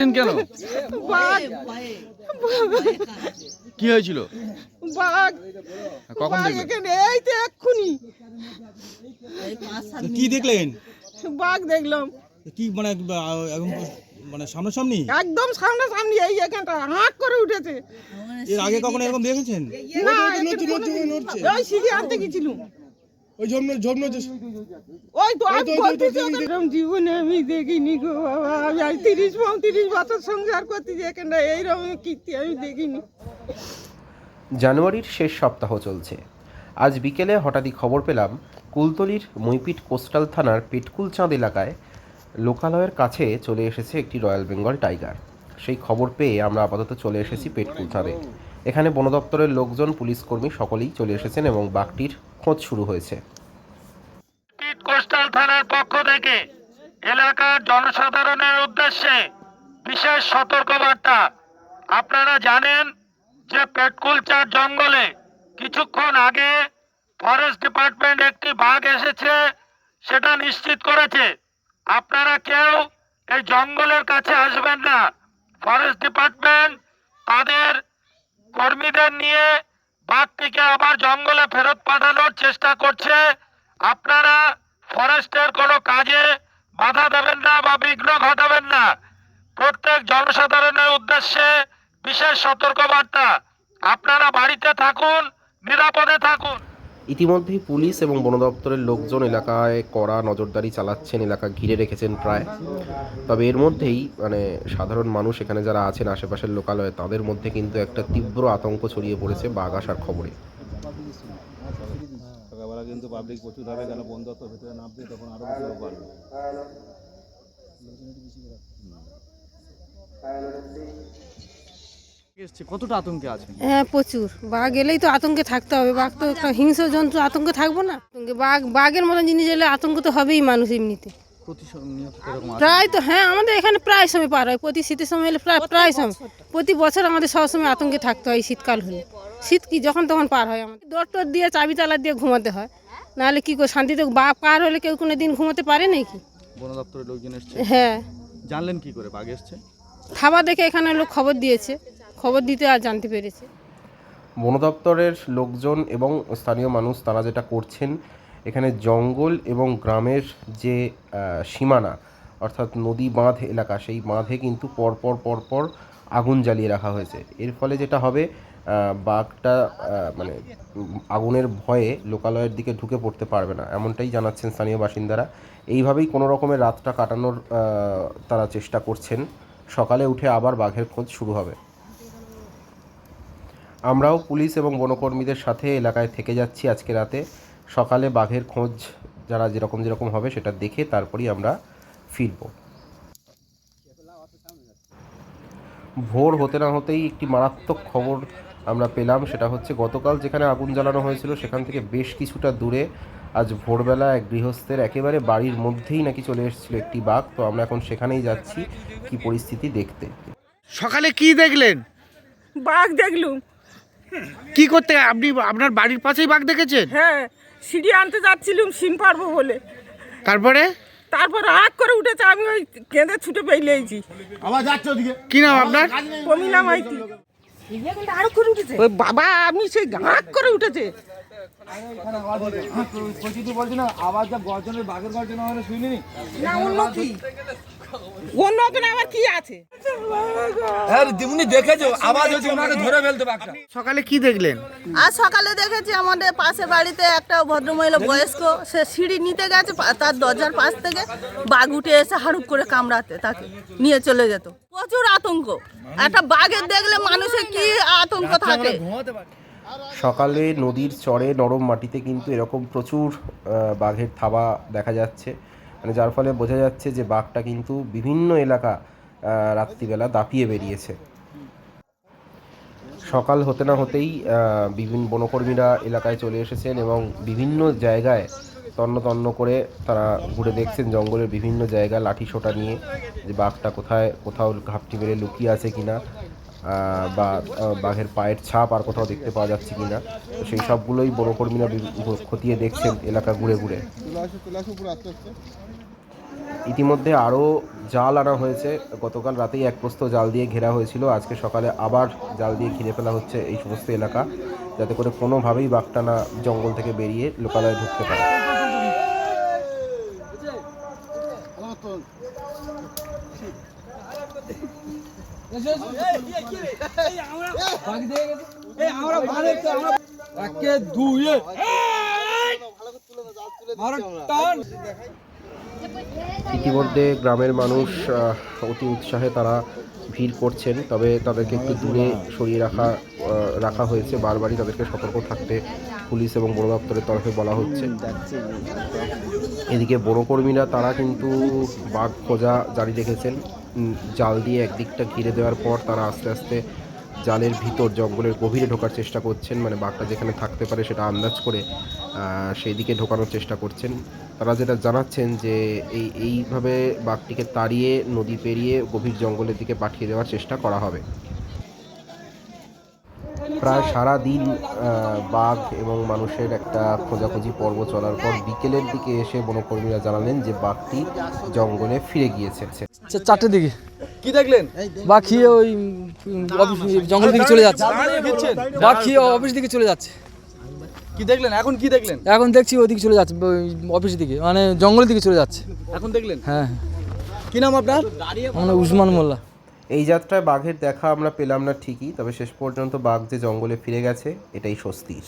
কেন? বাঘ। কি হয়েছিল? বাঘ। কখন দেখলেন? এই তো এক্ষুনি। কি দেখলেন? বাঘ দেখলাম। কি মানে এখন মানে সামনাসামনি? একদম সামনে সামনে এই এখানটা হাঁক করে উঠেছে। এর আগে কখনো এরকম দেখেছেন? না ওই সিঁড়ি আনতে গেছিলুম। ওই জন্য জন্য ওই তো আমি বলতেছি ওকে, এরকম জীবনে আমি দেখিনি গো বাবা। আমি আজ তিরিশ পঁয়ত্রিশ বছর সংসার করতেছি এখানটা এইরকম কীর্তি আমি দেখিনি। জানুয়ারির শেষ সপ্তাহ চলছে। আজ বিকেলে হঠাৎই খবর পেলাম কুলতলির মইপিট কোস্টাল থানার পেটকুল চাঁদ এলাকায় লোকালয়ের কাছে চলে এসেছে একটি রয়্যাল বেঙ্গল টাইগার। সেই খবর পেয়ে আমরা আপাতত চলে এসেছি পেটকুল চাঁদে এখানে বন দপ্তরের লোকজন, পুলিশ কর্মী সকলেই চলে এসেছেন এবং বাঘটির খোঁজ শুরু হয়েছে। কোস্টাল থানার পক্ষ থেকে এলাকার জনসাধারণের উদ্দেশ্যে বিশেষ সতর্কবার্তা। আপনারা জানেন যে পেটকুলচার জঙ্গলে কিছুক্ষণ আগে ফরেস্ট ডিপার্টমেন্ট একটি বাঘ এসেছে, সেটা নিশ্চিত করেছে। আপনারা কেউ এই জঙ্গলের কাছে আসবেন না। ফরেস্ট ডিপার্টমেন্ট তাদের কর্মীদের নিয়ে বাঘটিকে আবার জঙ্গলে ফেরত পাঠানোর চেষ্টা করছে। আপনারা ফরেস্টের কোনো কাজে বাধা দেবেন না বা বিঘ্ন ঘটাবেন না। প্রত্যেক জনসাধারণের উদ্দেশ্যে বিশেষ সতর্কবার্তা। আপনারা বাড়িতে থাকুন, নিরাপদে থাকুন। ইতিমধ্যেই পুলিশ এবং বন দপ্তরের লোকজন এলাকায় কড়া নজরদারি চালাচ্ছেন এলাকা ঘিরে রেখেছেন প্রায়। তবে এর মধ্যেই মানে সাধারণ মানুষ এখানে যারা আছেন আশেপাশের লোকালয়ে তাদের মধ্যে কিন্তু একটা তীব্র আতঙ্ক ছড়িয়ে পড়েছে বাঘ আসার খবরে। সকালবেলা কিন্তু পাবলিক প্রচুর হবে কেন বন্ধ তো ভেতরে নামবে তখন আরও বেশি লোক বাড়বে এসছে? কতটা আতঙ্কে আছেন? হ্যাঁ প্রচুর। বাঘ এলেই তো আতঙ্কে থাকতে হবে। বাঘ তো একটা হিংস্র জন্তু আতঙ্কে থাকব না? বাঘ বাঘের মতন জিনিস এলে আতঙ্ক তো হবেই মানুষ এমনিতে। প্রায় তো হ্যাঁ আমাদের এখানে প্রায় সময় পার হয়। প্রতি শীতের সময় এলে প্রায় প্রায় সময়। প্রতি বছর আমাদের সবসময় আতঙ্কে থাকতে হয় শীতকাল হলে। শীত কি যখন তখন পার হয় আমাদের। দর টর দিয়ে চাবি তালা দিয়ে ঘুমাতে হয়। নাহলে কি করে শান্তিতে বাঘ পার হলে কেউ কোনো দিন ঘুমাতে পারে নাকি? বন দপ্তরের লোকজন এসছে। হ্যাঁ। জানলেন কি করে বাঘ এসছে? খাবার দেখে এখানে লোক খবর দিয়েছে। খবর দিতে আর জানতে পেরেছে। বন দপ্তরের লোকজন এবং স্থানীয় মানুষ তারা যেটা করছেন, এখানে জঙ্গল এবং গ্রামের যে সীমানা, অর্থাৎ নদী বাঁধ এলাকা, সেই বাঁধে কিন্তু পরপর পরপর আগুন জ্বালিয়ে রাখা হয়েছে। এর ফলে যেটা হবে বাঘটা মানে আগুনের ভয়ে লোকালয়ের দিকে ঢুকে পড়তে পারবে না, এমনটাই জানাচ্ছেন স্থানীয় বাসিন্দারা। এইভাবেই কোনো রকমের রাতটা কাটানোর তারা চেষ্টা করছেন। সকালে উঠে আবার বাঘের খোঁজ শুরু হবে। আমরাও পুলিশ এবং বনকর্মীদের সাথে এলাকায় থেকে যাচ্ছি আজকে রাতে। সকালে বাঘের খোঁজ যারা যেরকম যেরকম হবে সেটা দেখে তারপরেই আমরা ফিরব। ভোর হতে না হতেই একটি মারাত্মক খবর আমরা পেলাম সেটা হচ্ছে গতকাল যেখানে আগুন জ্বালানো হয়েছিল সেখান থেকে বেশ কিছুটা দূরে আজ ভোরবেলা এক গৃহস্থের একেবারে বাড়ির মধ্যেই নাকি চলে এসেছিল একটি বাঘ। তো আমরা এখন সেখানেই যাচ্ছি কি পরিস্থিতি দেখতে। সকালে কি দেখলেন? বাঘ দেখলুম। কি করতে আপনি আপনার বাড়ির পাশেই বাঘ দেখেছেন? হ্যাঁ সিঁড়ি আনতে যাচ্ছিলুম সিম পারব বলে। তারপরে? তারপর হাঁক করে উঠেছে আমি ওই কেঁদে ছুটে পেলেইছি কি নাম আপনার? কমিলা মাইতি ওই বাবা আমি সেই হাঁক করে উঠেছে। না অন্য কি? অন্য ওখানে আবার কি আছে? সকালে কি দেখলেন? আজ সকালে দেখেছি আমাদের পাশে বাড়িতে একটা ভদ্রমহিলা বয়স্ক সে সিঁড়ি নিতে গেছে তার দরজার পাশ থেকে বাঘ উঠে এসে হাড়ুক করে কামড়াতে তাকে নিয়ে চলে যেত। প্রচুর আতঙ্ক। একটা বাঘের দেখলে মানুষের কি আতঙ্ক থাকে? সকালে নদীর চরে নরম মাটিতে কিন্তু এরকম প্রচুর বাঘের থাবা দেখা যাচ্ছে। মানে যার ফলে বোঝা যাচ্ছে যে বাঘটা কিন্তু বিভিন্ন এলাকা রাত্রিবেলা দাপিয়ে বেরিয়েছে। সকাল হতে না হতেই বিভিন্ন বনকর্মীরা এলাকায় চলে এসেছেন এবং বিভিন্ন জায়গায় তন্ন তন্ন করে তারা ঘুরে দেখছেন জঙ্গলের বিভিন্ন জায়গায় লাঠি সোটা নিয়ে যে বাঘটা কোথায়, কোথাও ঘাপটি মেরে লুকিয়ে আছে কিনা। বা বাঘের পায়ের ছাপ আর কোথাও দেখতে পাওয়া যাচ্ছে কিনা। তো সেই সবগুলোই বনকর্মীরা খতিয়ে দেখছেন এলাকা ঘুরে ঘুরে। ইতিমধ্যে আরও জাল আনা হয়েছে। গতকাল রাতেই এক প্রস্ত জাল দিয়ে ঘেরা হয়েছিল। আজকে সকালে আবার জাল দিয়ে ঘিরে ফেলা হচ্ছে এই সমস্ত এলাকা, যাতে করে কোনোভাবেই বাঘটানা জঙ্গল থেকে বেরিয়ে লোকালয়ে ঢুকতে পারে। ইতিমধ্যে গ্রামের মানুষ অতি উৎসাহে তারা ভিড় করছেন, তবে তাদেরকে একটু দূরে সরিয়ে রাখা রাখা হয়েছে। বারবারই তাদেরকে সতর্ক থাকতে পুলিশ এবং বড় দপ্তরের তরফে বলা হচ্ছে। এদিকে বনকর্মীরা তারা কিন্তু বাঘ খোঁজা জারি রেখেছেন। জাল দিয়ে একদিকটা ঘিরে দেওয়ার পর তারা আস্তে আস্তে জালের ভিতর জঙ্গলের গভীরে ঢোকার চেষ্টা করছেন। মানে বাঘটা যেখানে থাকতে পারে সেটা আন্দাজ করে সেই দিকে ঢোকানোর চেষ্টা করছেন। তারা যেটা জানাচ্ছেন যে এই এইভাবে বাঘটিকে তাড়িয়ে নদী পেরিয়ে গভীর জঙ্গলের দিকে পাঠিয়ে দেওয়ার চেষ্টা করা হবে। প্রায় সারা দিন বাঘ এবং মানুষের একটা খোঁজাখুঁজি পর্ব চলার পর বিকেলের দিকে এসে বনকর্মীরা জানালেন যে বাঘটি জঙ্গলে ফিরে গিয়েছে। চারটের দিকে। কি দেখলেন? বাঘ খেয়ে ওই অফিস জঙ্গলের দিকে চলে যাচ্ছে। বাঘ খেয়ে অফিস দিকে চলে যাচ্ছে। কি দেখলেন? এখন কি দেখলেন? এখন দেখছি ওইদিকে চলে যাচ্ছে অফিস দিকে মানে জঙ্গলের দিকে চলে যাচ্ছে। এখন দেখলেন? হ্যাঁ। কি নাম আপনার? উসমান মোল্লা। এই যাত্রায় বাঘের দেখা আমরা পেলাম না ঠিকই, তবে শেষ পর্যন্ত বাঘ যে জঙ্গলে ফিরে গেছে, এটাই স্বস্তির।